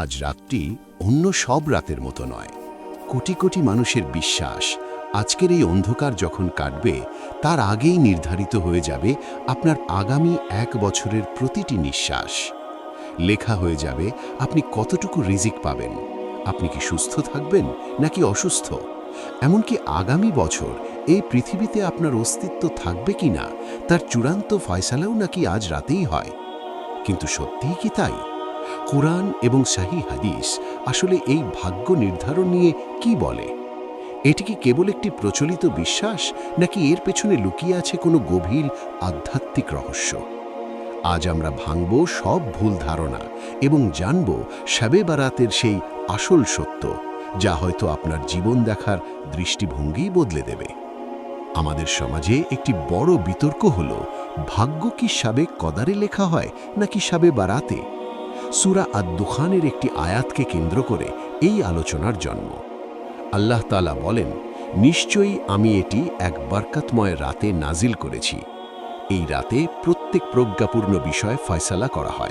আজ রাতটি অন্য সব রাতের মতো নয়। কোটি কোটি মানুষের বিশ্বাস আজকের এই অন্ধকার যখন কাটবে, তার আগেই নির্ধারিত হয়ে যাবে আপনার আগামী এক বছরের প্রতিটি নিঃশ্বাস। লেখা হয়ে যাবে, আপনি কতটুকু রিজিক পাবেন? আপনি কি সুস্থ থাকবেন নাকি অসুস্থ? এমনকি আগামী বছর এই পৃথিবীতে আপনার অস্তিত্ব থাকবে কি না তার চূড়ান্ত ফয়সালাও নাকি আজ রাতেই হয়। কিন্তু সত্যিই কি তাই? কোরআন এবং শাহী হাদিস আসলে এই ভাগ্য নির্ধারণ নিয়ে কি বলে? এটি কি কেবল একটি প্রচলিত বিশ্বাস, নাকি এর পেছনে লুকিয়ে আছে কোনো গভীর আধ্যাত্মিক রহস্য? আজ আমরা ভাঙব সব ভুল ধারণা এবং জানব শাবে বারাতের সেই আসল সত্য, যা হয়তো আপনার জীবন দেখার দৃষ্টিভঙ্গিই বদলে দেবে। আমাদের সমাজে একটি বড় বিতর্ক হল, ভাগ্য কি সাবে কদারে লেখা হয়, নাকি সাবে বারাতে? সুরা আদ-দুখানের একটি আয়াতকে কেন্দ্র করে এই আলোচনার জন্ম। আল্লাহ তালা বলেন, নিশ্চয়ই আমি এটি এক বরকতময় রাতে নাজিল করেছি। এই রাতে প্রত্যেক প্রজ্ঞাপূর্ণ বিষয় ফয়সালা করা হয়।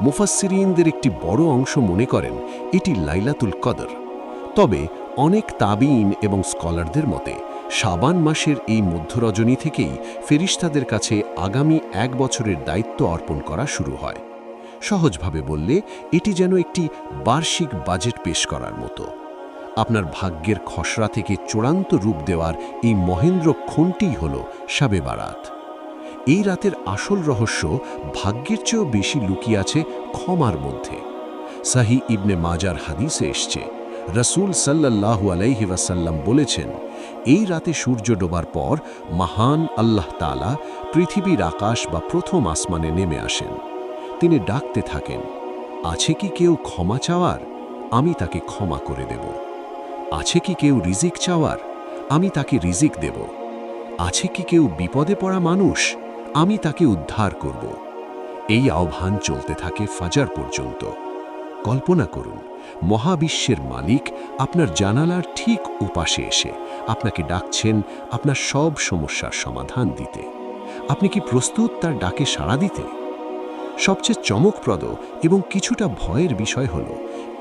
মুফাসসিরিনদের একটি বড় অংশ মনে করেন, এটি লাইলাতুল কদর। তবে অনেক তাবিন এবং স্কলারদের মতে, শাবান মাসের এই মধ্যরজনী থেকেই ফেরিস্তাদের কাছে আগামী এক বছরের দায়িত্ব অর্পণ করা শুরু হয়। সহজভাবে বললে, এটি যেন একটি বার্ষিক বাজেট পেশ করার মতো। আপনার ভাগ্যের খসড়া থেকে চূড়ান্ত রূপ দেওয়ার এই মহেন্দ্র ক্ষণটিই হল সাবে বারাত। এই রাতের আসল রহস্য ভাগ্যের চেয়েও বেশি লুকিয়ে আছে ক্ষমার মধ্যে। সাহি ইবনে মাজার হাদিসে এসছে, রসুল সাল্লাল্লাহু আলাইহি ওয়াসাল্লাম বলেছেন, এই রাতে সূর্য ডোবার পর মহান আল্লাহ তালা পৃথিবীর আকাশ বা প্রথম আসমানে নেমে আসেন। তিনি ডাকতে থাকেন, আছে কি কেউ ক্ষমা চাওয়ার? আমি তাকে ক্ষমা করে দেব। আছে কি কেউ রিজিক চাওয়ার? আমি তাকে রিজিক দেব। আছে কি কেউ বিপদে পড়া মানুষ? আমি তাকে উদ্ধার করব। এই আহ্বান চলতে থাকে ফাজার পর্যন্ত। কল্পনা করুন, মহাবিশ্বের মালিক আপনার জানালার ঠিক উপাশে এসে আপনাকে ডাকছেন আপনার সব সমস্যার সমাধান দিতে। আপনি কি প্রস্তুত তার ডাকে সাড়া দিতে? সবচেয়ে চমকপ্রদ এবং কিছুটা ভয়ের বিষয় হল,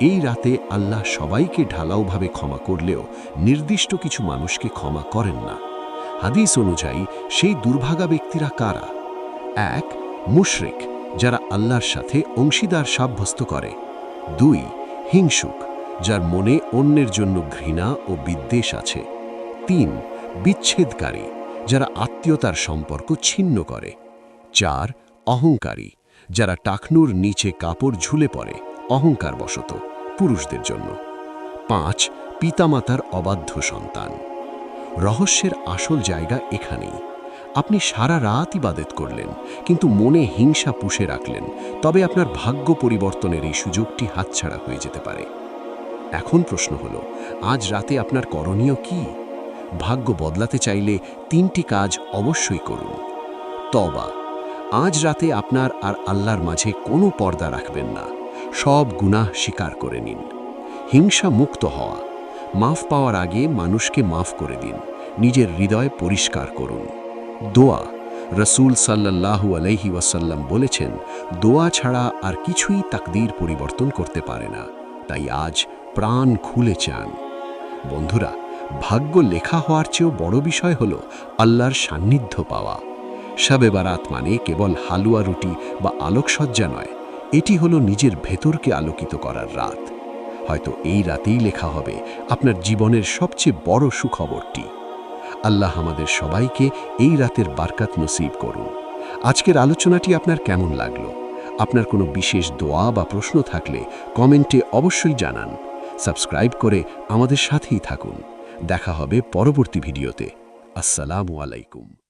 এই রাতে আল্লাহ সবাইকে ঢালাওভাবে ক্ষমা করলেও নির্দিষ্ট কিছু মানুষকে ক্ষমা করেন না। হাদিস অনুযায়ী, সেই দুর্ভাগা ব্যক্তিরা কারা? এক, মুশরিক, যারা আল্লাহর সাথে অংশীদার সাব্যস্ত করে। দুই, হিংসুক, যার মনে অন্যের জন্য ঘৃণা ও বিদ্বেষ আছে। তিন, বিচ্ছেদকারী, যারা আত্মীয়তার সম্পর্ক ছিন্ন করে। চার, অহংকারী যারা টাকনুর নিচে কাপড় ঝুলে পড়ে অহংকার বশত পুরুষদের জন্য। পাঁচ, পিতামাতার অবাধ্য সন্তান। রহস্যের আসল জায়গা এখানেই। আপনি সারা রাত ইবাদত করলেন, কিন্তু মনে হিংসা পুষে রাখলেন, তবে আপনার ভাগ্য পরিবর্তনের এই সুযোগটি হাতছাড়া হয়ে যেতে পারে। এখন প্রশ্ন হলো, আজ রাতে আপনার করণীয় কি? ভাগ্য বদলাতে চাইলে তিনটি কাজ অবশ্যই করুন। তবা আজ রাতে আপনার আর আল্লাহর মাঝে কোনো পর্দা রাখবেন না। সব গুনাহ স্বীকার করে নিন। হিংসা মুক্ত হওয়া। মাফ পাওয়ার আগে মানুষকে মাফ করে দিন। নিজের হৃদয় পরিষ্কার করুন। দোয়া। রসুল সাল্লাল্লাহু আলাইহি ওয়াসাল্লাম বলেছেন, দোয়া ছাড়া আর কিছুই তাকদীর পরিবর্তন করতে পারে না। তাই আজ প্রাণ খুলে চান। বন্ধুরা, ভাগ্য লেখা হওয়ার চেয়েও বড় বিষয় হল আল্লাহর সান্নিধ্য পাওয়া। শবে বারাত মানে কেবল হালুয়া রুটি বা আলোকসজ্জা নয়, এটি হলো নিজের ভেতরকে আলোকিত করার রাত। হয়তো এই রাতেই লেখা হবে, আপনার জীবনের সবচেয়ে বড় সুখবরটি। আল্লাহ আমাদের সবাইকে এই রাতের বারকাত নসিব করুন। আজকের আলোচনাটি আপনার কেমন লাগল? আপনার কোনো বিশেষ দোয়া বা প্রশ্ন থাকলে কমেন্টে অবশ্যই জানান। সাবস্ক্রাইব করে আমাদের সাথেই থাকুন। দেখা হবে পরবর্তী ভিডিওতে। আসসালামু আলাইকুম।